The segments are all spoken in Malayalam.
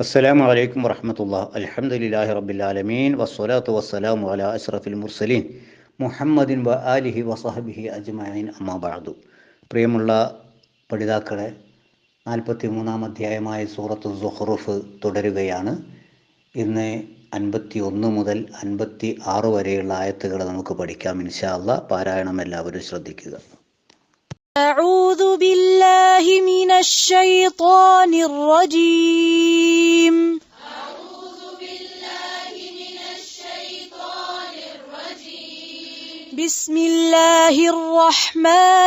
السلام عليكم ورحمة الله الحمد لله رب العالمين والصلاة والسلام على أشرف المرسلين മുഹമ്മദ് വ ആലിഹി വസഹബിഹി അജ്മഈൻ അമ്മാ ബഅദു പ്രിയമുള്ള പഠിതാക്കളെ നാൽപ്പത്തി മൂന്നാം അധ്യായമായ സൂറത്ത് സുഹ്റുഫ് തുടരുകയാണ് ഇന്ന് അൻപത്തി ഒന്ന് മുതൽ അൻപത്തി ആറ് വരെയുള്ള ആയത്തുകൾ നമുക്ക് പഠിക്കാം ഇൻഷാ അല്ലാ പാരായണം എല്ലാവരും ശ്രദ്ധിക്കുക أعوذ بالله من الشيطان الرجيم الله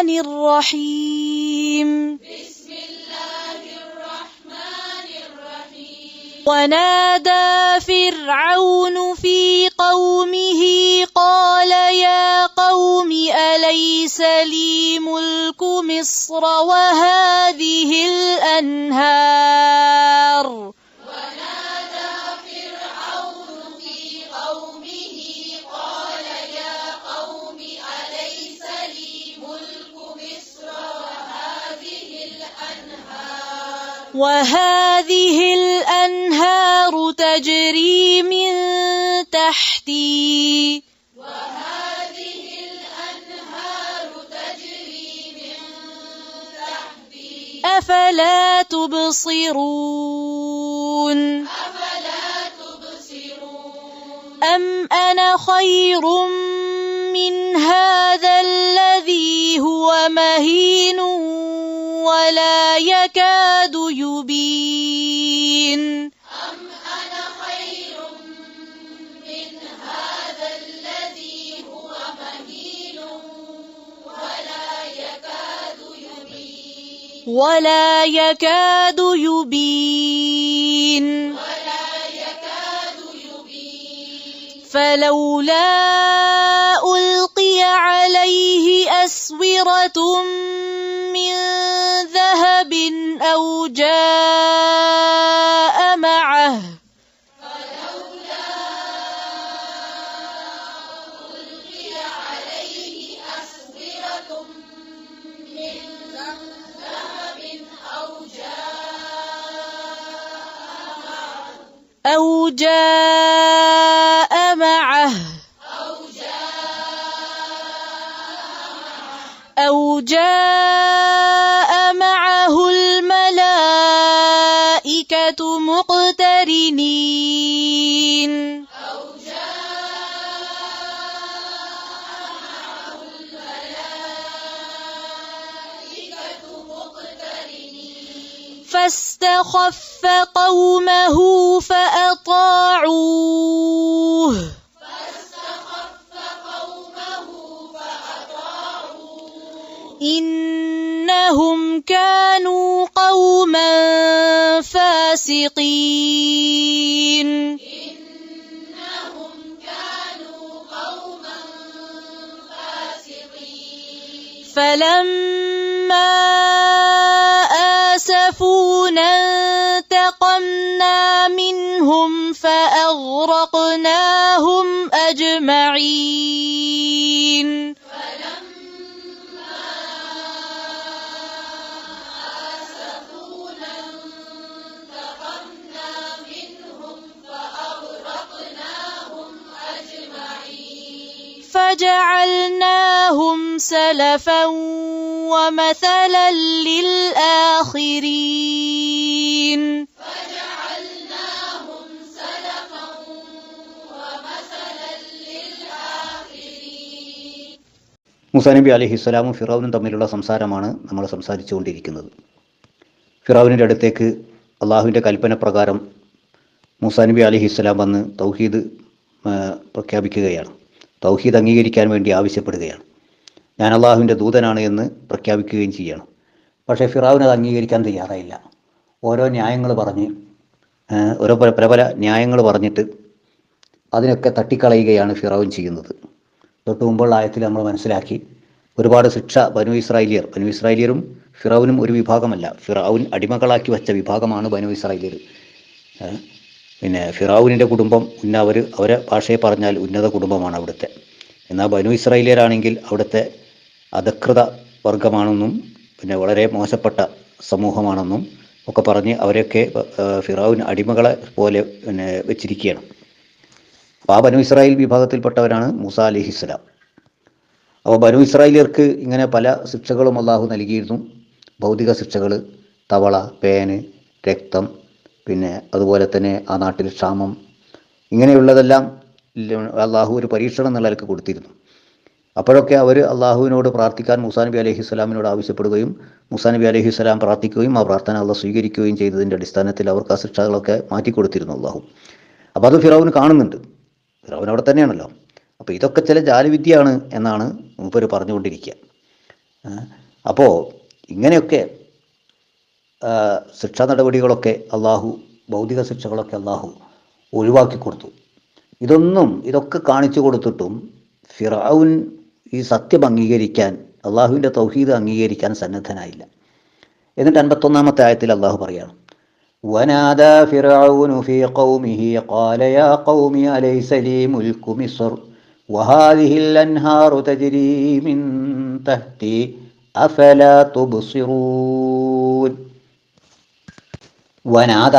الرحمن الرحيم. ونادى فرعون في قومه قال يا قوم أليس لي ملك مصر وهذه الأنهار؟ وهذه الأنهار تجري من تحتي. أفلا تبصرون؟ أم أنا خير من هذا الذي هو مهين؟ ولا يكاد يبين. أم أنا خير من هذا الذي هو مهين ولا يكاد يبين ولا يكاد يبين ولا يكاد يبين. فلولا ألقي عليه أسورة فلولا ألقي عليه أسورة من ذهب أو جاء معه. أو جاء المؤمنين. أو جاء معه الملائكة مقترنين فاستخف قومه فأطاعوه فاستخف قومه فأطاعوه. إنهم كانوا قوما فاسقين. فأغرقناهم أجمعين. فجعلناهم سلفا ومثلا للآخرين. മൂസാ നബി അലൈഹി സ്വലാമും ഫിറാവുനും തമ്മിലുള്ള സംസാരമാണ് നമ്മൾ സംസാരിച്ചുകൊണ്ടിരിക്കുന്നത്. ഫിറാവിന്റെ അടുത്തേക്ക് അള്ളാഹുവിന്റെ കൽപ്പന പ്രകാരം മുസാനബി അലൈഹി സ്വലാം വന്ന് തൗഹീദ് പ്രഖ്യാപിക്കുകയാണ്. തൗഹീദ് അംഗീകരിക്കാൻ വേണ്ടി ആവശ്യപ്പെടുകയാണ്. ഞാൻ അള്ളാഹുവിന്റെ ദൂതനാണ് എന്ന് പ്രഖ്യാപിക്കുകയും ചെയ്യണം. പക്ഷേ ഫിറാവിന് അത് അംഗീകരിക്കാൻ തയ്യാറായില്ല. ഓരോ ന്യായങ്ങൾ പറഞ്ഞ് ഓരോ പല പല ന്യായങ്ങൾ പറഞ്ഞിട്ട് അതിനൊക്കെ തട്ടിക്കളയുകയാണ് ഫിറാവുൻ ചെയ്യുന്നത്. തൊട്ട് മുമ്പുള്ള ആയത്തിൽ നമ്മൾ മനസ്സിലാക്കി. ഒരുപാട് ശിക്ഷ ബനു ഇസ്രായേലിയർ. ബനു ഇസ്രായേലിയരും ഫിറൌനും ഒരു വിഭാഗമല്ല. ഫിറൌൻ അടിമകളാക്കി വെച്ച വിഭാഗമാണ് ബനു ഇസ്രായേലിയർ. പിന്നെ ഫിറാവുനിന്റെ കുടുംബം ഉന്ന അവർ അവരെ ഭാഷയെ പറഞ്ഞാൽ ഉന്നത കുടുംബമാണ് അവിടുത്തെ. എന്നാൽ ബനു ഇസ്രായേലിയരാണെങ്കിൽ അവിടുത്തെ അധകൃത വർഗമാണെന്നും പിന്നെ വളരെ മോശപ്പെട്ട സമൂഹമാണെന്നും ഒക്കെ പറഞ്ഞ് അവരെയൊക്കെ ഫിറാവിൻ അടിമകളെ പോലെ പിന്നെ വെച്ചിരിക്കുകയാണ്. അപ്പോൾ ആ ബനു ഇസ്രായേൽ വിഭാഗത്തിൽപ്പെട്ടവരാണ് മൂസ അലിഹിസ്സലാം അപ്പോൾ ബനു ഇസ്രായേലിയർക്ക് ഇങ്ങനെ പല ശിക്ഷകളും അള്ളാഹു നൽകിയിരുന്നു. ഭൗതിക ശിക്ഷകൾ തവള പേന് രക്തം പിന്നെ അതുപോലെ തന്നെ ആ നാട്ടിൽ ക്ഷാമം ഇങ്ങനെയുള്ളതെല്ലാം അള്ളാഹു ഒരു പരീക്ഷണം എന്നുള്ള നിലയ്ക്ക് കൊടുത്തിരുന്നു. അപ്പോഴൊക്കെ അവർ അള്ളാഹുവിനോട് പ്രാർത്ഥിക്കാൻ മൂസാ നബി അലഹി സ്വലാമിനോട് ആവശ്യപ്പെടുകയും മൂസാ നബി അലഹി സ്വലാം പ്രാർത്ഥിക്കുകയും ആ പ്രാർത്ഥന അള്ളാഹ് സ്വീകരിക്കുകയും ചെയ്തതിന്റെ അടിസ്ഥാനത്തിൽ അവർക്ക് ആ ശിക്ഷകളൊക്കെ മാറ്റിക്കൊടുത്തിരുന്നു അള്ളാഹു അപ്പോൾ അത് ഫിറോവിന് കാണുന്നുണ്ട്. ഫിറോവിൻ അവിടെ തന്നെയാണല്ലോ. അപ്പോൾ ഇതൊക്കെ ചില ജാലവിദ്യയാണ് എന്നാണ് മൂപ്പര് പറഞ്ഞുകൊണ്ടിരിക്കുക. അപ്പോൾ ഇങ്ങനെയൊക്കെ ശിക്ഷാ നടപടികളൊക്കെ അള്ളാഹു ഭൗതിക ശിക്ഷകളൊക്കെ അള്ളാഹു ഒഴിവാക്കി കൊടുത്തു. ഇതൊന്നും ഇതൊക്കെ കാണിച്ചു കൊടുത്തിട്ടും ഫിറൌൻ ഈ സത്യം അംഗീകരിക്കാൻ അള്ളാഹുവിന്റെ തൗഹീദ് അംഗീകരിക്കാൻ സന്നദ്ധനായില്ല. എന്നിട്ട് അൻപത്തൊന്നാമത്തെ ആയത്തിൽ അള്ളാഹു പറയാണ് ونادى فرعون في قومه قال يا قوم أليس لي ملك مصر وهذه الأنهار تجري من تحتي أفلا تبصرون വനാദ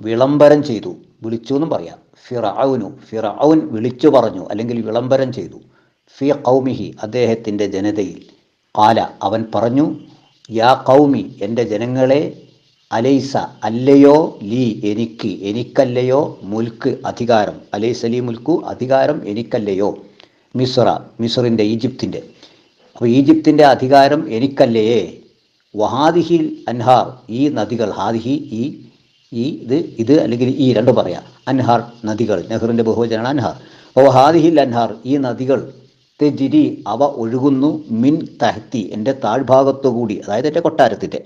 വിളംബരം ചെയ്തു വിളിച്ചു എന്നും പറയാം ഫിറൌനു ഫിറൌൻ വിളിച്ചു പറഞ്ഞു അല്ലെങ്കിൽ വിളംബരം ചെയ്തു ഫി കൗമിഹി അദ്ദേഹത്തിൻ്റെ ജനതയിൽ കാല അവൻ പറഞ്ഞു യാ കൗമി എൻ്റെ ജനങ്ങളെ അലൈസ അല്ലയോ ലീ എനിക്ക് എനിക്കല്ലയോ മുൽക്ക് അധികാരം. അലൈസ ലീ മുൽക്കു അധികാരം എനിക്കല്ലയോ. മിസ്ര മിസ്റിന്റെ ഈജിപ്തിന്റെ. അപ്പോൾ ഈജിപ്തിന്റെ അധികാരം എനിക്കല്ലയേ. വഹാദിഹിൽ അൻഹാർ ഈ നദികൾ ഹാദിഹി ഈ ഈ ഇത് ഇത് അല്ലെങ്കിൽ ഈ രണ്ടും പറയാം. അൻഹാർ നദികൾ നെഹ്റിന്റെ ബഹുവചനാണ് അൻഹാർ. അപ്പോൾ ഹാദിഹിൽ അൻഹാർ ഈ നദികൾ തെജിരി അവ ഒഴുകുന്നു മിൻ തഹത്തി എന്റെ താഴ്ഭാഗത്തുകൂടി അതായത് എന്റെ കൊട്ടാരത്തിന്റെ.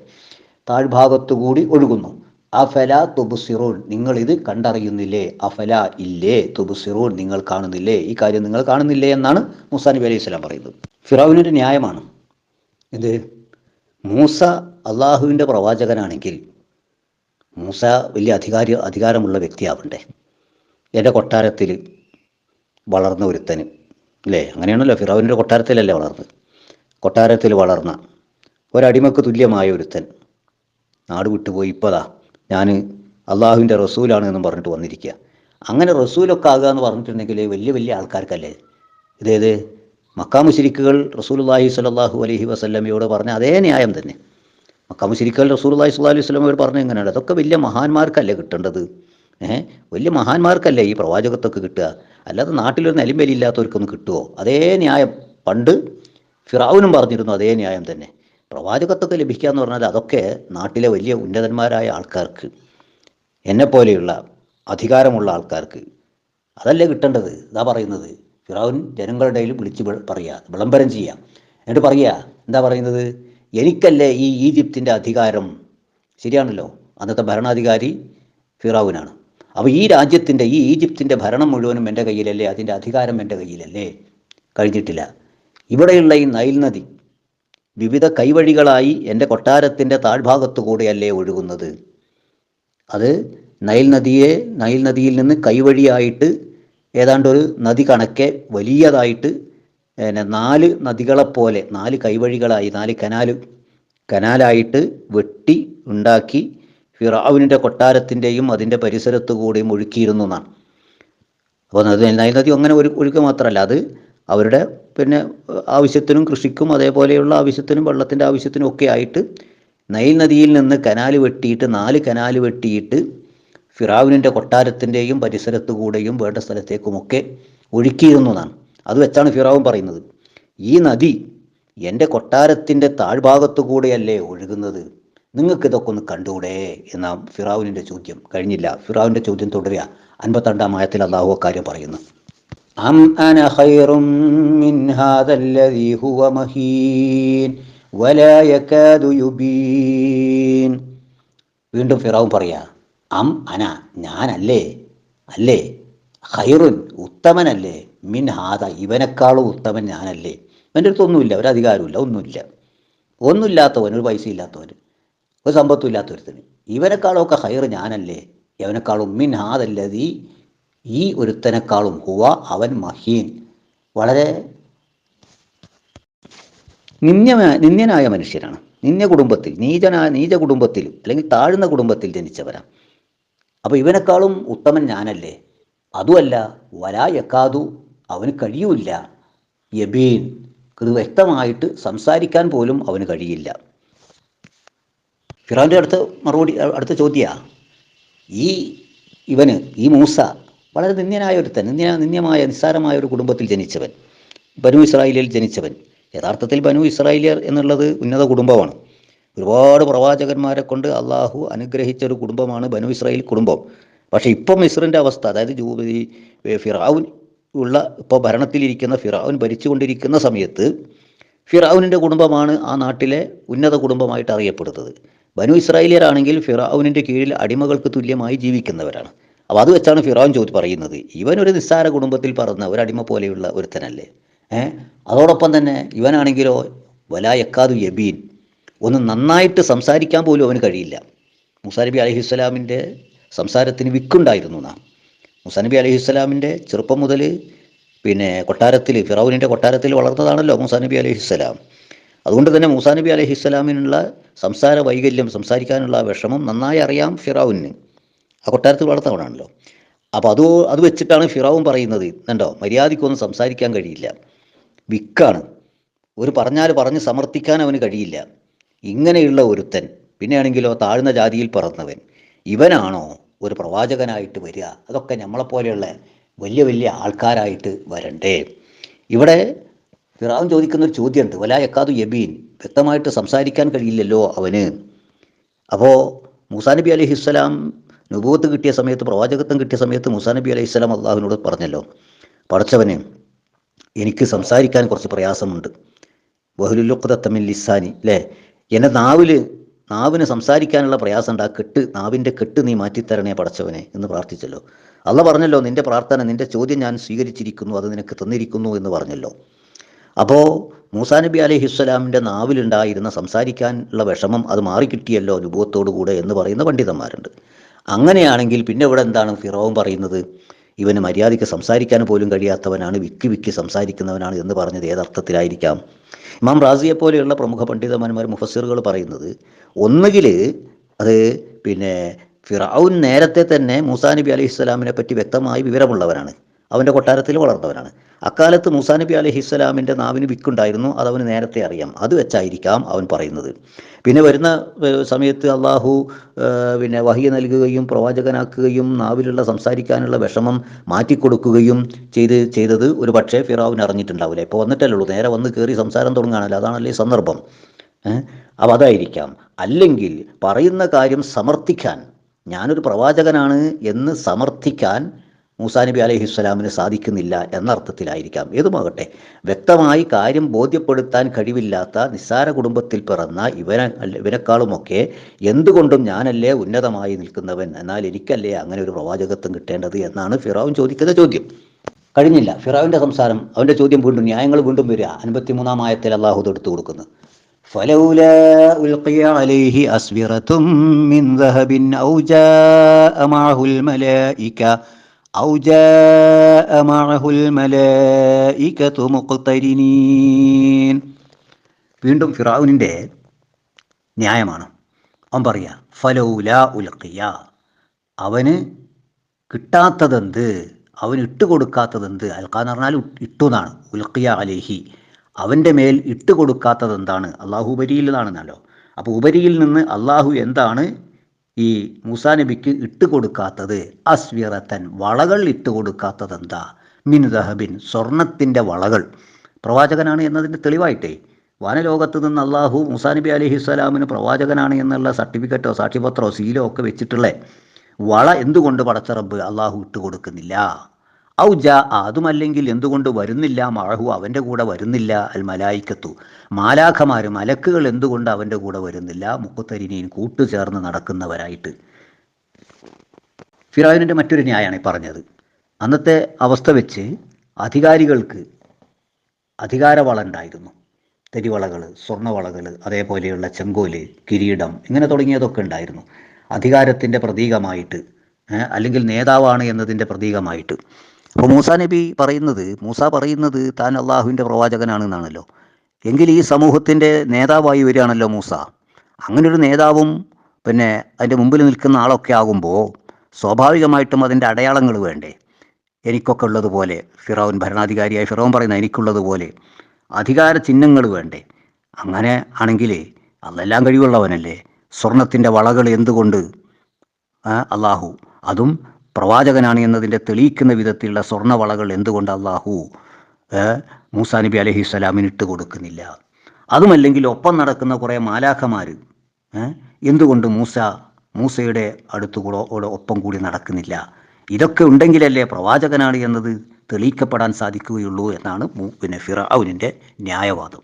താഴ്ഭാഗത്തുകൂടി ഒഴുകുന്നു. അഫല തുബുസിറോൺ നിങ്ങൾ ഇത് കണ്ടറിയുന്നില്ലേ? അഫല ഇല്ലേ? തുബുസിറോൺ നിങ്ങൾ കാണുന്നില്ലേ? ഈ കാര്യം നിങ്ങൾ കാണുന്നില്ലേ എന്നാണ് മൂസാ നബി അലൈഹി സ്വലാം പറയുന്നത്. ഫിറാവിനൊരു ന്യായമാണ്. ഇത് മൂസ അള്ളാഹുവിന്റെ പ്രവാചകനാണെങ്കിൽ മൂസ വലിയ അധികാരി അധികാരമുള്ള വ്യക്തിയാവണ്ടേ? എന്റെ കൊട്ടാരത്തിൽ വളർന്ന ഒരുത്തന് അല്ലേ അങ്ങനെയാണല്ലോ ഫിറാവിന്റെ കൊട്ടാരത്തിലല്ലേ വളർന്നത്. കൊട്ടാരത്തിൽ വളർന്ന ഒരടിമക്ക് തുല്യമായ ഒരുത്തൻ. നാട് വിട്ടുപോയി ഇപ്പതാ. ഞാൻ അള്ളാഹുവിന്റെ റസൂലാണ് എന്നും പറഞ്ഞിട്ട് വന്നിരിക്കുക അങ്ങനെ റസൂലൊക്കെ ആകുക എന്ന് പറഞ്ഞിട്ടുണ്ടെങ്കിൽ വലിയ വലിയ ആൾക്കാർക്കല്ലേ? ഇതേത് മക്കാമുശിരിക്കുകൾ റസൂലുള്ളാഹി സ്വലല്ലാഹു അലഹി വസല്ലമയോട് പറഞ്ഞ അതേ ന്യായം തന്നെ. മക്കാമുശിരിക്കുകൾ റസൂലുള്ളാഹി സ്വല്ലാ അലൈഹി വസല്ലമയോട് പറഞ്ഞ എങ്ങനെയാണ്? അതൊക്കെ വലിയ മഹാന്മാർക്കല്ലേ കിട്ടേണ്ടത്? ഏഹ്? വലിയ മഹാന്മാർക്കല്ലേ ഈ പ്രവാചകത്തൊക്കെ കിട്ടുക? അല്ലാതെ നാട്ടിലൊരു നിലമ്പലില്ലാത്തവർക്കൊന്നും കിട്ടുമോ അതേ ന്യായം പണ്ട് ഫിറാവുനും പറഞ്ഞിരുന്നു അതേ ന്യായം തന്നെ. പ്രവാചകത്വമൊക്കെ ലഭിക്കുക എന്ന് പറഞ്ഞാൽ അതൊക്കെ നാട്ടിലെ വലിയ ഉന്നതന്മാരായ ആൾക്കാർക്ക് എന്നെപ്പോലെയുള്ള അധികാരമുള്ള ആൾക്കാർക്ക് അതല്ലേ കിട്ടേണ്ടത്? ഇതാ പറയുന്നത്. ഫിറാവുൻ ജനങ്ങളുടെ ഇടയിൽ വിളിച്ച് പറയുക വിളംബരം ചെയ്യാം. എന്നിട്ട് പറയുക എന്താ പറയുന്നത്? എനിക്കല്ലേ ഈ ഈജിപ്തിന്റെ അധികാരം? ശരിയാണല്ലോ. അന്നത്തെ ഭരണാധികാരി ഫിറാവുനാണ് അപ്പോൾ ഈ രാജ്യത്തിന്റെ ഈ ഈജിപ്തിന്റെ ഭരണം മുഴുവനും എന്റെ കയ്യിലല്ലേ? അതിന്റെ അധികാരം എന്റെ കയ്യിലല്ലേ? കഴിഞ്ഞിട്ടില്ല. ഇവിടെയുള്ള ഈ നൈൽ നദി വിവിധ കൈവഴികളായി എന്റെ കൊട്ടാരത്തിന്റെ താഴ്ഭാഗത്തു കൂടെയല്ലേ ഒഴുകുന്നത്. അത് നൈൽ നദിയെ നൈൽ നദിയിൽ നിന്ന് കൈവഴിയായിട്ട് ഏതാണ്ട് ഒരു നദി കണക്കെ വലിയതായിട്ട് പിന്നെ നാല് നദികളെപ്പോലെ നാല് കൈവഴികളായി നാല് കനാല് കനാലായിട്ട് വെട്ടി ഉണ്ടാക്കി ഫിറാവുവിന്റെ കൊട്ടാരത്തിന്റെയും അതിന്റെ പരിസരത്തു കൂടെയും ഒഴുക്കിയിരുന്നു എന്നാണ്. അപ്പോൾ നദി നൈൽ നദി അങ്ങനെ ഒരു ഒഴുക്ക് മാത്രമല്ല അത് അവരുടെ പിന്നെ ആവശ്യത്തിനും കൃഷിക്കും അതേപോലെയുള്ള ആവശ്യത്തിനും വെള്ളത്തിന്റെ ആവശ്യത്തിനും ഒക്കെ ആയിട്ട് നൈൽ നദിയിൽ നിന്ന് കനാല് വെട്ടിയിട്ട് നാല് കനാല് വെട്ടിയിട്ട് ഫിറാവിനിന്റെ കൊട്ടാരത്തിന്റെയും പരിസരത്തു കൂടെയും വേണ്ട സ്ഥലത്തേക്കുമൊക്കെ ഒഴുക്കിയിരുന്നു എന്നാണ് അത് വെച്ചാണ് ഫിറാവും പറയുന്നത്. ഈ നദി എന്റെ കൊട്ടാരത്തിന്റെ താഴ്ഭാഗത്തു കൂടെയല്ലേ ഒഴുകുന്നത്? നിങ്ങൾക്കിതൊക്കെ ഒന്ന് കണ്ടുകൂടെ? എന്ന ഫിറാവിനിന്റെ ചോദ്യം. കഴിഞ്ഞില്ല. ഫിറാവിന്റെ ചോദ്യം തുടരുക. അൻപത്തിരണ്ടാം ആയത്തിൽ അള്ളാഹു കാര്യം പറയുന്നു. അം അന ഖൈറും മിൻ ഹാദല്ലദീ ഹുവ മഹീൻ വലാ യകാദു യുബീൻ വീണ്ടും ഫിറാവും പറയാ അം അന ഞാനല്ലേ അല്ലേ ഖൈറുൻ ഉത്തമനല്ലേ മിൻ ഹാദ ഇവനേക്കാളും ഉത്തമൻ ഞാനല്ലേ. എന്റെ അടുത്ത് ഒന്നുമില്ല ഒരു അധികാരമില്ല ഒന്നുമില്ല. ഒന്നുമില്ലാത്തവൻ ഒരു പൈസ ഇല്ലാത്തവൻ ഒരു സമ്പത്തും ഇല്ലാത്തൊരുത്തന് ഇവനേക്കാളും ഒക്കെ ഹൈർ ഞാനല്ലേ ഇവനേക്കാളും മിൻ ഹാദല്ലതി ഈ ഒരുത്തനേക്കാളും ഹുവ അവൻ മഹീൻ. വളരെ നിന്ദ്യ നിന്ദ്യനായ മനുഷ്യരാണ് നിന്യ കുടുംബത്തിൽ നീചനായ നീച കുടുംബത്തിൽ അല്ലെങ്കിൽ താഴ്ന്ന കുടുംബത്തിൽ ജനിച്ചവരാ അപ്പോൾ ഇവനേക്കാളും ഉത്തമൻ ഞാനല്ലേ? അതുമല്ല വരാ യക്കാതു അവന് കഴിയൂല്ല. യബീൻ വ്യക്തമായിട്ട് സംസാരിക്കാൻ പോലും അവന് കഴിയില്ല. ഫിറാന്റെ അടുത്ത മറുപടി അടുത്ത ചോദ്യമാണ് ഈ ഇവന് ഈ മൂസ വളരെ നിന്ദ്യനായ ഒരുത്തൻ നിന്ദ്യ നിന്ദ്യമായ നിസ്സാരമായ ഒരു കുടുംബത്തിൽ ജനിച്ചവൻ ബനു ഇസ്രായേലിൽ ജനിച്ചവൻ. യഥാർത്ഥത്തിൽ ബനു ഇസ്രായേലിയർ എന്നുള്ളത് ഉന്നത കുടുംബമാണ്. ഒരുപാട് പ്രവാചകന്മാരെ കൊണ്ട് അള്ളാഹു അനുഗ്രഹിച്ച ഒരു കുടുംബമാണ് ബനു ഇസ്രായേൽ കുടുംബം. പക്ഷേ ഇപ്പം മിസ്രിന്റെ അവസ്ഥ അതായത് ജൂബി ഫിറാവുൻ ഉള്ള ഇപ്പോൾ ഭരണത്തിലിരിക്കുന്ന ഫിറാവുൻ ഭരിച്ചുകൊണ്ടിരിക്കുന്ന സമയത്ത് ഫിറാവുനിന്റെ കുടുംബമാണ് ആ നാട്ടിലെ ഉന്നത കുടുംബമായിട്ട് അറിയപ്പെടുന്നത്. ബനു ഇസ്രായേലിയരാണെങ്കിൽ ഫിറാവുനിന്റെ കീഴിൽ അടിമകൾക്ക് തുല്യമായി ജീവിക്കുന്നവരാണ്. അപ്പോൾ അത് വെച്ചാണ് ഫിറോൻ ചോദിച്ച് പറയുന്നത്. ഇവൻ ഒരു നിസ്സാര കുടുംബത്തിൽ പറന്ന ഒരു അടിമ പോലെയുള്ള ഒരുത്തനല്ലേ. ഏഹ് അതോടൊപ്പം തന്നെ ഇവനാണെങ്കിലോ വലായക്കാതു യബീൻ ഒന്ന് നന്നായിട്ട് സംസാരിക്കാൻ പോലും അവന് കഴിയില്ല. മുസാ നബി അലഹിസ്സലാമിന്റെ സംസാരത്തിന് വിക്കുണ്ടായിരുന്നു നാം. മുസാ നബി അലഹിസ്സലാമിന്റെ ചെറുപ്പം മുതൽ പിന്നെ കൊട്ടാരത്തിൽ ഫിറൌനിന്റെ കൊട്ടാരത്തിൽ വളർന്നതാണല്ലോ മുസാനബി അലഹിസ്സലാം അതുകൊണ്ട് തന്നെ മൂസാ നബി അലഹിസ്സലാമിനുള്ള സംസാര വൈകല്യം സംസാരിക്കാനുള്ള വിഷമം നന്നായി അറിയാം ഫിറൌന്. ആ കൊട്ടാരത്തിൽ വളർത്തവനാണല്ലോ അപ്പോൾ അത് അത് വെച്ചിട്ടാണ് ഫിറാവും പറയുന്നത്. കണ്ടോ? മര്യാദയ്ക്കൊന്നും സംസാരിക്കാൻ കഴിയില്ല. വിക്കാണ്. ഒരു പറഞ്ഞാൽ പറഞ്ഞ് സമർത്ഥിക്കാൻ അവന് കഴിയില്ല. ഇങ്ങനെയുള്ള ഒരുത്തൻ പിന്നെയാണെങ്കിലോ താഴ്ന്ന ജാതിയിൽ പറന്നവൻ ഇവനാണോ ഒരു പ്രവാചകനായിട്ട് വരിക? അതൊക്കെ നമ്മളെപ്പോലെയുള്ള വലിയ വലിയ ആൾക്കാരായിട്ട് വരണ്ടേ? ഇവിടെ ഫിറാവും ചോദിക്കുന്ന ഒരു ചോദ്യമുണ്ട് വലായക്കാതു യബീൻ? വ്യക്തമായിട്ട് സംസാരിക്കാൻ കഴിയില്ലല്ലോ അവന്. അപ്പോൾ മൂസാ നബി അലൈഹി നുബൂത്ത് കിട്ടിയ സമയത്ത് പ്രവാചകത്വം കിട്ടിയ സമയത്ത് മുസാ നബി അലൈഹി സ്വലാം അള്ളാഹുവിനോട് പറഞ്ഞല്ലോ പഠിച്ചവനെ എനിക്ക് സംസാരിക്കാൻ കുറച്ച് പ്രയാസമുണ്ട്. ബഹുലുലുഖത്തമിൻ ലിസാനി അല്ലേ എന്റെ നാവിൽ നാവിന് സംസാരിക്കാനുള്ള പ്രയാസം ഉണ്ട് ആ കെട്ട് നാവിന്റെ കെട്ട് നീ മാറ്റിത്തരണേ പടച്ചവനെ എന്ന് പ്രാർത്ഥിച്ചല്ലോ. അല്ല പറഞ്ഞല്ലോ നിന്റെ പ്രാർത്ഥന നിന്റെ ചോദ്യം ഞാൻ സ്വീകരിച്ചിരിക്കുന്നു അത് നിനക്ക് തന്നിരിക്കുന്നു എന്ന് പറഞ്ഞല്ലോ. അപ്പോൾ മൂസാ നബി അലൈഹി ഇസ്ലാമിന്റെ നാവിലുണ്ടായിരുന്ന സംസാരിക്കാനുള്ള വിഷമം അത് മാറിക്കിട്ടിയല്ലോ അനുഭവത്തോടു കൂടെ എന്ന് പറയുന്ന പണ്ഡിതന്മാരുണ്ട്. അങ്ങനെയാണെങ്കിൽ പിന്നെ ഇവിടെ എന്താണ് ഫിറോവും പറയുന്നത്? ഇവന് മര്യാദയ്ക്ക് സംസാരിക്കാൻ പോലും കഴിയാത്തവനാണ് വിക്കി വിക്കി സംസാരിക്കുന്നവനാണ് എന്ന് പറഞ്ഞത് ഏതർത്ഥത്തിലായിരിക്കാം ഇമാം റാസിയെ പോലെയുള്ള പ്രമുഖ പണ്ഡിതന്മാർ മുഫസിറുകൾ പറയുന്നത് ഒന്നുകിൽ അത് പിന്നെ ഫിറാവുൻ നേരത്തെ തന്നെ മൂസാ നബി അലൈഹി സ്വലാമിനെ പറ്റി വ്യക്തമായി വിവരമുള്ളവനാണ്. അവന്റെ കൊട്ടാരത്തിൽ വളർന്നവനാണ്. അക്കാലത്ത് മൂസാ നബി അലഹി ഇസ്ലാമിന്റെ നാവിന് വിക്കുണ്ടായിരുന്നു അത് അവന് നേരത്തെ അറിയാം. അത് വെച്ചായിരിക്കാം അവൻ പറയുന്നത്. പിന്നെ വരുന്ന സമയത്ത് അള്ളാഹു പിന്നെ വഹിയ നൽകുകയും പ്രവാചകനാക്കുകയും നാവിലുള്ള സംസാരിക്കാനുള്ള വിഷമം മാറ്റിക്കൊടുക്കുകയും ചെയ്ത് ചെയ്തത് ഒരു പക്ഷേ ഫിറാവിന് അറിഞ്ഞിട്ടുണ്ടാവില്ല. ഇപ്പോൾ വന്നിട്ടല്ലേ ഉള്ളൂ. നേരെ വന്ന് കയറി സംസാരം തുടങ്ങുകയാണല്ലോ. അതാണല്ലേ സന്ദർഭം. അപ്പം അപ്പോൾ അതായിരിക്കാം. അല്ലെങ്കിൽ പറയുന്ന കാര്യം സമർത്ഥിക്കാൻ ഞാനൊരു പ്രവാചകനാണ് എന്ന് സമർത്ഥിക്കാൻ മൂസാ നബി അലൈഹി സ്വലാമിന് സാധിക്കുന്നില്ല എന്ന അർത്ഥത്തിലായിരിക്കാം ഏതുമാകട്ടെ വ്യക്തമായി കാര്യം ബോധ്യപ്പെടുത്താൻ കഴിവില്ലാത്ത നിസ്സാര കുടുംബത്തിൽ പിറന്ന ഇവന ഇവനേക്കാളുമൊക്കെ എന്തുകൊണ്ടും ഞാനല്ലേ ഉന്നതമായി നിൽക്കുന്നവൻ എന്നാൽ എനിക്കല്ലേ അങ്ങനെ ഒരു പ്രവാചകത്വം കിട്ടേണ്ടത് എന്നാണ് ഫിറാവുൻ ചോദിക്കുന്ന ചോദ്യം കഴിഞ്ഞില്ല ഫിറാവിൻ്റെ സംസാരം അവൻ്റെ ചോദ്യം വീണ്ടും ന്യായങ്ങൾ വീണ്ടും വരിക അൻപത്തിമൂന്നാം ആയത്തിൽ അള്ളാഹു ഇത് എടുത്തു കൊടുക്കുന്നു فلولا ألقي عليه أسورة من ذهب أو جاء معه الملائكة أو جاء معه الملائكة مقترنين വീണ്ടും ഫിറാവുനിൻ്റെ ന്യായമാണ് അവൻ പറയാ ഫലൗല ഉൽക്കിയ അവന് കിട്ടാത്തതെന്ത് അവന് ഇട്ടുകൊടുക്കാത്തതെന്ത് അൽക്കാന്ന് പറഞ്ഞാൽ ഇട്ടു എന്നാണ് ഉൽക്കിയ അലേഹി അവൻ്റെ മേൽ ഇട്ടുകൊടുക്കാത്തത് എന്താണ് അള്ളാഹു ഉപരിയിലാണെന്നല്ലോ അപ്പോൾ ഉപരിയിൽ നിന്ന് അള്ളാഹു എന്താണ് ഈ മൂസാ നബിക്ക് ഇട്ടുകൊടുക്കാത്തത് അസ്വിറത്തൻ വളകൾ ഇട്ടുകൊടുക്കാത്തത് എന്താ? മിൻ ദഹബിൻ സ്വർണത്തിന്റെ വളകൾ. പ്രവാചകനാണ് എന്നതിന്റെ തെളിവായിട്ടേ. വനലോകത്ത് നിന്ന് അള്ളാഹു മൂസാ നബി അലഹി സ്വലാമിന് പ്രവാചകനാണ് എന്നുള്ള സർട്ടിഫിക്കറ്റോ സാക്ഷ്യപത്രമോ സീലോ ഒക്കെ വെച്ചിട്ടുള്ളേ വള എന്തുകൊണ്ട് പടച്ചറബ് അള്ളാഹു ഇട്ട് കൊടുക്കുന്നില്ല ഔ ജ അതുമല്ലെങ്കിൽ എന്തുകൊണ്ട് വരുന്നില്ല? മഴഹു അവന്റെ കൂടെ വരുന്നില്ല. അൽ മലായിക്കത്തു മാലാഖമാർ മലക്കുകൾ എന്തുകൊണ്ട് അവന്റെ കൂടെ വരുന്നില്ല? മുക്കുത്തരിനെയും കൂട്ടുചേർന്ന് നടക്കുന്നവരായിട്ട്. ഫിറാവിന്റെ മറ്റൊരു ന്യായമാണ് പറഞ്ഞത്. അന്നത്തെ അവസ്ഥ വെച്ച് അധികാരികൾക്ക് അധികാരവള ഉണ്ടായിരുന്നു. തെരിവളകൾ സ്വർണവളകൾ അതേപോലെയുള്ള ചെങ്കോൽ കിരീടം ഇങ്ങനെ തുടങ്ങിയതൊക്കെ ഉണ്ടായിരുന്നു. അധികാരത്തിന്റെ പ്രതീകമായിട്ട് അല്ലെങ്കിൽ നേതാവാണ് എന്നതിന്റെ പ്രതീകമായിട്ട്. അപ്പോൾ മൂസ നബി പറയുന്നത് മൂസ പറയുന്നത് താൻ അള്ളാഹുവിന്റെ പ്രവാചകനാണെന്നാണല്ലോ. എങ്കിൽ ഈ സമൂഹത്തിന്റെ നേതാവായി വരികയാണല്ലോ മൂസ. അങ്ങനൊരു നേതാവും പിന്നെ അതിന്റെ മുമ്പിൽ നിൽക്കുന്ന ആളൊക്കെ ആകുമ്പോൾ സ്വാഭാവികമായിട്ടും അതിന്റെ അടയാളങ്ങൾ വേണ്ടേ? എനിക്കൊക്കെ ഉള്ളതുപോലെ ഫിറോൻ ഭരണാധികാരിയായ ഫിറോൻ പറയുന്ന എനിക്കുള്ളതുപോലെ അധികാര ചിഹ്നങ്ങൾ വേണ്ടേ? അങ്ങനെ ആണെങ്കിൽ അതെല്ലാം കഴിവുള്ളവനല്ലേ? സ്വർണത്തിന്റെ വളകൾ എന്തുകൊണ്ട് അള്ളാഹു? അതും പ്രവാചകനാണ് എന്നതിന്റെ തെളിയിക്കുന്ന വിധത്തിലുള്ള സ്വർണവളകൾ എന്തുകൊണ്ട് അള്ളാഹു മൂസാ നബി അലഹി സ്വലാമിന് ഇട്ട് കൊടുക്കുന്നില്ല? അതുമല്ലെങ്കിൽ ഒപ്പം നടക്കുന്ന കുറേ മാലാഖമാർ എന്തുകൊണ്ട് മൂസ മൂസയുടെ അടുത്തുകൂടെ ഒപ്പം കൂടി നടക്കുന്നില്ല? ഇതൊക്കെ ഉണ്ടെങ്കിലല്ലേ പ്രവാചകനാണ് എന്നത് തെളിയിക്കപ്പെടാൻ സാധിക്കുകയുള്ളൂ എന്നാണ് പിന്നെ ഫിറൌനിന്റെ ന്യായവാദം.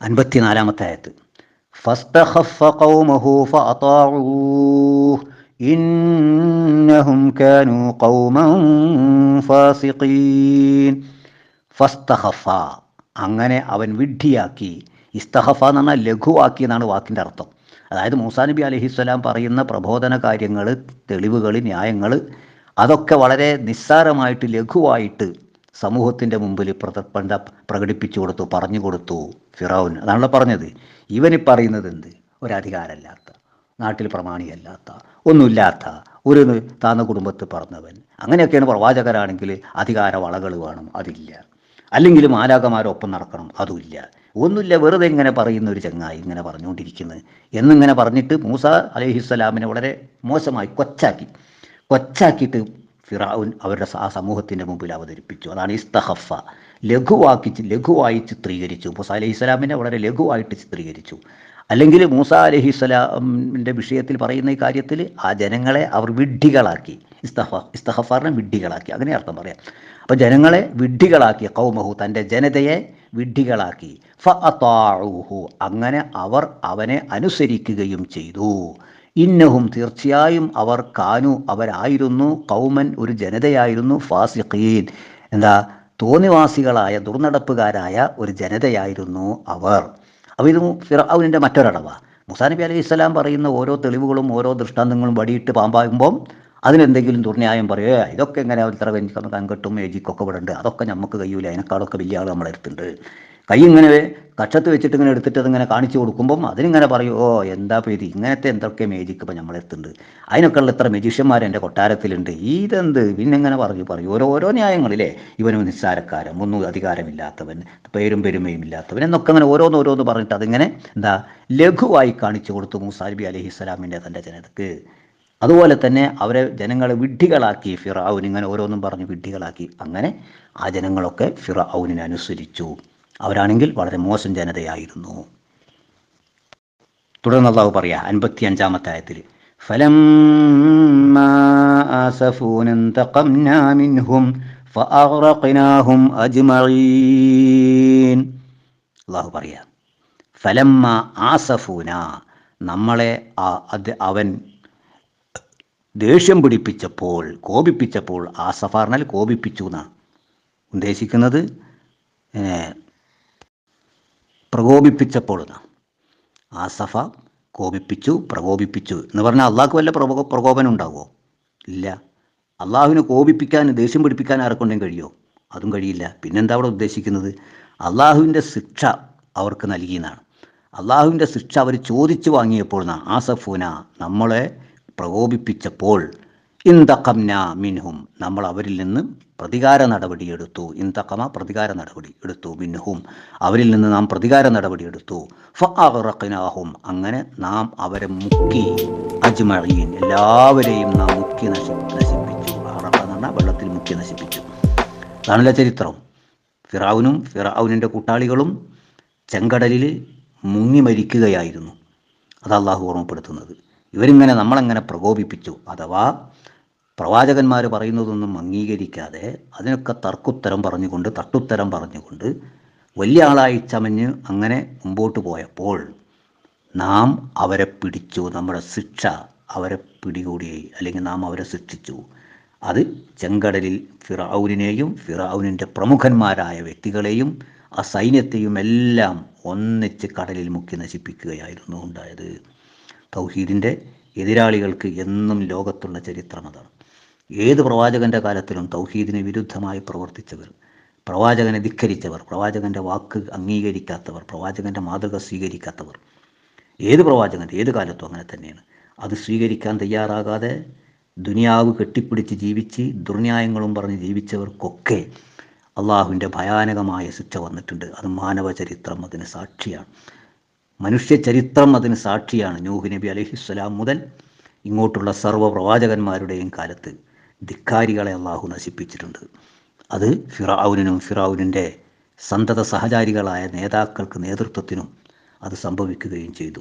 അൻപത്തിനാലാമത്തെ ആയത്ത്. ഖൗമഹു ഇന്നഹും കാനു قوما ഫാസിഖീൻ. ഫസ്തഹഫ അങ്ങനെ അവൻ വിഡ്ഢിയാക്കി. ഇസ്തഹഫ എന്ന് പറഞ്ഞാൽ ലഘുവാക്കി എന്നാണ് വാക്കിന്റെ അർത്ഥം. അതായത് മൂസാ നബി അലഹിസ്വലാം പറയുന്ന പ്രബോധന കാര്യങ്ങൾ തെളിവുകൾ ന്യായങ്ങൾ അതൊക്കെ വളരെ നിസ്സാരമായിട്ട് ലഘുവായിട്ട് സമൂഹത്തിന്റെ മുമ്പിൽ പ്രത പ്രകടിപ്പിച്ചു കൊടുത്തു പറഞ്ഞു കൊടുത്തു ഫിറൌൻ. അതാണല്ലോ പറഞ്ഞത്. ഇവന് പറയുന്നത് എന്ത്? ഒരധികാരമില്ലാത്ത. നാട്ടിൽ പ്രമാണിയല്ലാത്ത ഒന്നുമില്ലാത്ത ഒരു താന്ന കുടുംബത്തിൽ പറഞ്ഞവൻ. അങ്ങനെയൊക്കെയാണ് പ്രവാചകരാണെങ്കിൽ അധികാര വളകൾ വേണം അതില്ല. അല്ലെങ്കിൽ മാലാകമാരൊപ്പം നടക്കണം അതുമില്ല. ഒന്നുമില്ല വെറുതെ ഇങ്ങനെ പറയുന്ന ഒരു ചങ്ങായി ഇങ്ങനെ പറഞ്ഞുകൊണ്ടിരിക്കുന്നത് എന്നിങ്ങനെ പറഞ്ഞിട്ട് മൂസ അലഹിസ്സലാമിനെ വളരെ മോശമായി കൊച്ചാക്കി. കൊച്ചാക്കിയിട്ട് ഫിറാവുൻ അവരുടെ ആ സമൂഹത്തിന്റെ മുമ്പിൽ അവതരിപ്പിച്ചു. അതാണ് ഇസ്തഹഫ. ലഘുവാക്കി ലഘുവായി ചിത്രീകരിച്ചു. മൂസ അലഹി സ്വലാമിനെ വളരെ ലഘുവായിട്ട് ചിത്രീകരിച്ചു. അല്ലെങ്കിൽ മൂസ അലഹി സ്വലാമിന്റെ വിഷയത്തിൽ പറയുന്ന ഈ കാര്യത്തിൽ ആ ജനങ്ങളെ അവർ വിഡ്ഢികളാക്കി. ഇസ്തഹ ഇസ്തഹഫാറിനെ വിഡ്ഢികളാക്കി. അങ്ങനെ അർത്ഥം പറയാം. അപ്പോൾ ജനങ്ങളെ വിഡ്ഢികളാക്കി കൗമഹു തന്റെ ജനതയെ വിഡ്ഢികളാക്കി. ഫ അതാഴുഹു അങ്ങനെ അവർ അവനെ അനുസരിക്കുകയും ചെയ്തു. ഇന്നഹും തീർച്ചയായും അവർ കാനു അവരായിരുന്നു കൗമൻ ഒരു ജനതയായിരുന്നു ഫാസിഖീൻ എന്താ തോന്നിവാസികളായ ദുർനടപ്പുകാരായ ഒരു ജനതയായിരുന്നു അവർ. അപ്പോൾ ഇത് ഫിറൌനിന്റെ മറ്റൊരടവാ. മുസാ നബി അലൈഹി ഇസ്ലാം പറയുന്ന ഓരോ തെളിവുകളും ഓരോ ദൃഷ്ടാന്തങ്ങളും വടിയിട്ട് പാമ്പാകുമ്പം അതിനെന്തെങ്കിലും ദുർന്യായം പറയുക ഇതൊക്കെ എങ്ങനെ ഇത്ര വെഞ്ചിക്കുന്ന കങ്കട്ടും ഏജിക്കൊക്കെ വിടണ്ട് അതൊക്കെ നമുക്ക് കഴിയൂല അതിനേക്കാളൊക്കെ വലിയ ആൾ നമ്മളെ അടുത്തുണ്ട്. കൈ ഇങ്ങനെ കക്ഷത്ത് വെച്ചിട്ട് ഇങ്ങനെ എടുത്തിട്ട് അതിങ്ങനെ കാണിച്ചു കൊടുക്കുമ്പം അതിനിങ്ങനെ പറയും ഓ എന്താ പേര് ഇങ്ങനത്തെ എന്തൊക്കെ മേജിക്ക് ഇപ്പം നമ്മളെടുത്തുണ്ട് അതിനൊക്കെ ഉള്ള ഇത്ര മെജീഷ്യന്മാർ എന്റെ കൊട്ടാരത്തിലുണ്ട്. ഇതെന്ത്? പിന്നെ ഇങ്ങനെ പറഞ്ഞു പറയും. ഓരോ ഓരോ ന്യായങ്ങളില്ലേ? ഇവനും നിസ്സാരക്കാരൻ ഒന്നും അധികാരമില്ലാത്തവൻ പേരും പെരുമയും ഇല്ലാത്തവൻ എന്നൊക്കെ അങ്ങനെ ഓരോന്ന് ഓരോന്ന് പറഞ്ഞിട്ട് അതിങ്ങനെ എന്താ ലഘുവായി കാണിച്ചു കൊടുത്തു മൂസാബി അലഹിസ്സലാമിന്റെ തന്റെ ജനതക്ക്. അതുപോലെ തന്നെ അവരെ ജനങ്ങളെ വിഡ്ഢികളാക്കി ഫിറൌൻ ഇങ്ങനെ ഓരോന്നും പറഞ്ഞ് വിഡ്ഢികളാക്കി. അങ്ങനെ ആ ജനങ്ങളൊക്കെ ഫിറൌനിനെ അനുസരിച്ചു. അവരാണെങ്കിൽ വളരെ മോശം ജനതയായിരുന്നു. തുടർന്ന് അള്ളാഹു പറയാ അൻപത്തി അഞ്ചാമത്തായത്തിൽ ഫലം അള്ളാഹു പറയാ ഫലമ്മ ആസഫൂന നമ്മളെ അത് അവൻ ദേഷ്യം പിടിപ്പിച്ചപ്പോൾ കോപിപ്പിച്ചപ്പോൾ ആസഫാറിനാൽ കോപിപ്പിച്ചു എന്നാണ് ഉദ്ദേശിക്കുന്നത് പ്രകോപിപ്പിച്ചപ്പോൾ ആസഫ കോപിപ്പിച്ചു പ്രകോപിപ്പിച്ചു എന്ന് പറഞ്ഞാൽ അള്ളാഹ്ക്ക് വല്ല പ്രകോ പ്രകോപനം ഉണ്ടാകുമോ ഇല്ല. അള്ളാഹുവിനെ കോപിപ്പിക്കാൻ ദേഷ്യം പിടിപ്പിക്കാൻ ആർക്കൊണ്ടും കഴിയുമോ? അതും കഴിയില്ല. പിന്നെന്താ അവിടെ ഉദ്ദേശിക്കുന്നത്? അള്ളാഹുവിന്റെ ശിക്ഷ അവർക്ക് നൽകിയെന്നാണ്. അള്ളാഹുവിന്റെ ശിക്ഷ അവർ ചോദിച്ചു വാങ്ങിയപ്പോൾ ആസഫൂന നമ്മളെ പ്രകോപിപ്പിച്ചപ്പോൾ ഇന്തഖംന മിൻഹും. നമ്മൾ അവരിൽ നിന്ന് പ്രതികാര നടപടി എടുത്തു. ഇന്തഖമ പ്രതികാര നടപടി എടുത്തു മിൻഹും. അവരിൽ നിന്ന് നാം പ്രതികാര നടപടി എടുത്തു. ഫഅഗ്റഖ്നാഹും അങ്ങനെ നാം അവരെ മുക്കി അജ്മഴിയൻ എല്ലാവരെയും നാം മുക്കി നശി നശിപ്പിച്ചു. അറഖ എന്ന് പറഞ്ഞാൽ വെള്ളത്തിൽ മുക്കി നശിപ്പിച്ചു. അതാണല്ലോ ചരിത്രം. ഫിറാവുനും ഫിറാവുനിന്റെ കൂട്ടാളികളും ചെങ്കടലിൽ മുങ്ങി മരിക്കുകയായിരുന്നു. അത് അള്ളാഹു ഓർമ്മപ്പെടുത്തുന്നത്. ഇവരിങ്ങനെ നമ്മളെങ്ങനെ പ്രകോപിപ്പിച്ചു? അഥവാ പ്രവാചകന്മാർ പറയുന്നതൊന്നും അംഗീകരിക്കാതെ അതിനൊക്കെ തർക്കുത്തരം പറഞ്ഞുകൊണ്ട് തട്ടുത്തരം പറഞ്ഞുകൊണ്ട് വലിയ ആളായി ചമഞ്ഞ് അങ്ങനെ മുമ്പോട്ട് പോയപ്പോൾ നാം അവരെ പിടിച്ചു. നമ്മുടെ ശിക്ഷ അവരെ പിടികൂടി അല്ലെങ്കിൽ നാം അവരെ ശിക്ഷിച്ചു. അത് ചെങ്കടലിൽ ഫിറൌനിനെയും ഫിറൌനിന്റെ പ്രമുഖന്മാരായ വ്യക്തികളെയും ആ സൈന്യത്തെയും എല്ലാം ഒന്നിച്ച് കടലിൽ മുക്കി നശിപ്പിക്കുകയായിരുന്നു ഉണ്ടായത്. തൗഹീദിന്റെ എതിരാളികൾക്ക് എന്നും ലോകത്തുള്ള ചരിത്രം അതാണ് ഏത് പ്രവാചകന്റെ കാലത്തിലും തൗഹീദിന് വിരുദ്ധമായി പ്രവർത്തിച്ചവർ പ്രവാചകനെ ധിക്കരിച്ചവർ പ്രവാചകന്റെ വാക്ക് അംഗീകരിക്കാത്തവർ പ്രവാചകന്റെ മാതൃക സ്വീകരിക്കാത്തവർ ഏത് പ്രവാചകന്റെ ഏത് കാലത്തും അങ്ങനെ തന്നെയാണ്. അത് സ്വീകരിക്കാൻ തയ്യാറാകാതെ ദുനിയാവ് കെട്ടിപ്പിടിച്ച് ജീവിച്ച് ദുർന്യായങ്ങളും പറഞ്ഞ് ജീവിച്ചവർക്കൊക്കെ അള്ളാഹുവിന്റെ ഭയാനകമായ ശിക്ഷ വന്നിട്ടുണ്ട്. അത് മാനവ ചരിത്രം അതിന് സാക്ഷിയാണ്. മനുഷ്യ ചരിത്രം അതിന് സാക്ഷിയാണ് നൂഹ് നബി അലഹിസ്സലാം മുതൽ ഇങ്ങോട്ടുള്ള സർവ പ്രവാചകന്മാരുടെയും കാലത്ത്. ധിക്കാരികളെ അള്ളാഹു നശിപ്പിച്ചിട്ടുണ്ട്. അത് ഫിറാവുനും ഫിറാവുനിന്റെ സന്തത സഹചാരികളായ നേതാക്കൾക്ക് നേതൃത്വത്തിനും അത് സംഭവിക്കുകയും ചെയ്തു.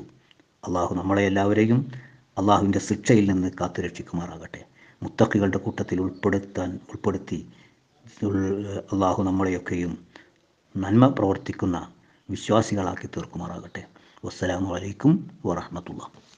അള്ളാഹു നമ്മളെ എല്ലാവരെയും അള്ളാഹുവിന്റെ ശിക്ഷയിൽ നിന്ന് കാത്തുരക്ഷിക്കുമാറാകട്ടെ മുത്തക്കികളുടെ കൂട്ടത്തിൽ ഉൾപ്പെടുത്താൻ ഉൾപ്പെടുത്തി ഉൾ- അള്ളാഹു നമ്മളെയൊക്കെയും നന്മ പ്രവർത്തിക്കുന്ന വിശ്വാസികളാക്കി തീർക്കുമാറാകട്ടെ. വസ്സലാമലൈക്കും അലൈക്കും വറഹ്മത്തുള്ളാഹി.